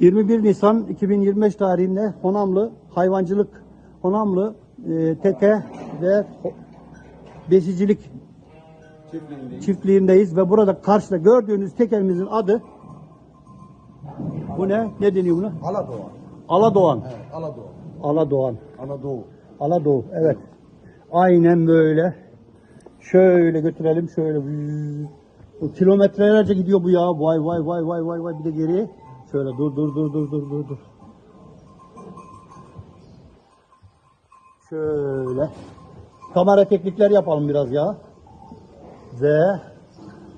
21 Nisan 2025 tarihinde Honamlı hayvancılık, Honamlı e, teke ve besicilik Çiftliğindeyiz. çiftliğindeyiz ve burada karşıda gördüğünüz tekelimizin adı bu ne? Ne deniyor buna? Aladoğan. Aladoğan. Evet, Aladoğan. Aladoğan. Anadolu. Aladoğu. Evet. Aynen böyle. Şöyle götürelim şöyle. Kilometrelerce gidiyor bu ya. Vay vay vay vay vay vay bir de geriye. Şöyle dur dur dur dur dur dur dur. Şöyle. Kamera teknikleri yapalım biraz ya. Ve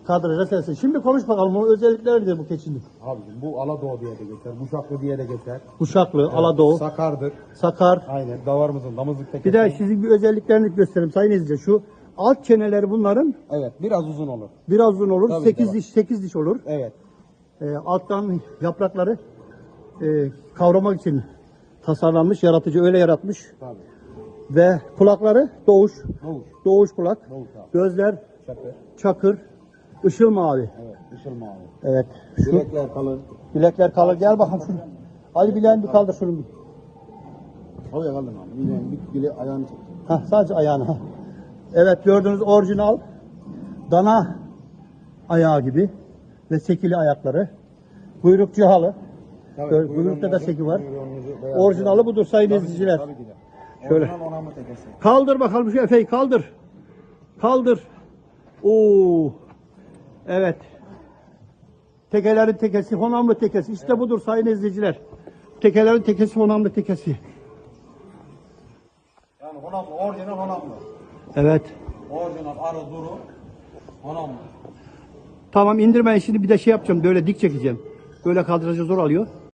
kadraja sensin. Şimdi konuş bakalım bunun özellikleri nedir bu keçinin? Abicim bu Aladoğu diye de geçer. Muşaklı diye de geçer. Kuşaklı, Aladoğu, Sakardır. Sakar. Aynen. Davarımızın damızlık tekesi. Bir de sizin bir özelliklerini göstereyim sayın izleyiciler. Şu alt çeneleri bunların Evet. Biraz uzun olur. biraz uzun olur. Tabii 8 ki var. diş 8 diş olur. Evet. Ee, alttan yaprakları e, kavramak için tasarlanmış, yaratıcı öyle yaratmış. Tabii. Ve kulakları doğuş, Doğuş. doğuş kulak. Doğuş abi. Gözler Çakır. çakır, ışıl mavi. Evet. Işıl mavi. Evet. Şu Bilekler kalın. bilekler kalır. Gel bakalım şunu. Ali bileğini bir kaldır şunu. bir. Havaya kalın abi. Yine bir bile ayağını çek. Hah, sadece ayağını. Evet gördüğünüz orijinal dana ayağı gibi ve sekili ayakları. Kuyruk cihalı. Tabii, kuyruğunuzu- kuyrukta da seki var. Orijinali budur sayın izleyiciler. Tabii ki de. Şöyle. Orijinal onamı tekesi. Kaldır bakalım şu Efe'yi kaldır. Kaldır. Oo. Evet. Tekelerin tekesi, Honamlı tekesi. İşte budur sayın izleyiciler. Tekelerin tekesi, Honamlı tekesi. Yani honamlı. Orijinal honamlı. Evet. Orijinal arı duru. Honamlı. Tamam indirmeyin şimdi bir de şey yapacağım. Böyle dik çekeceğim. Böyle kaldıracı zor alıyor.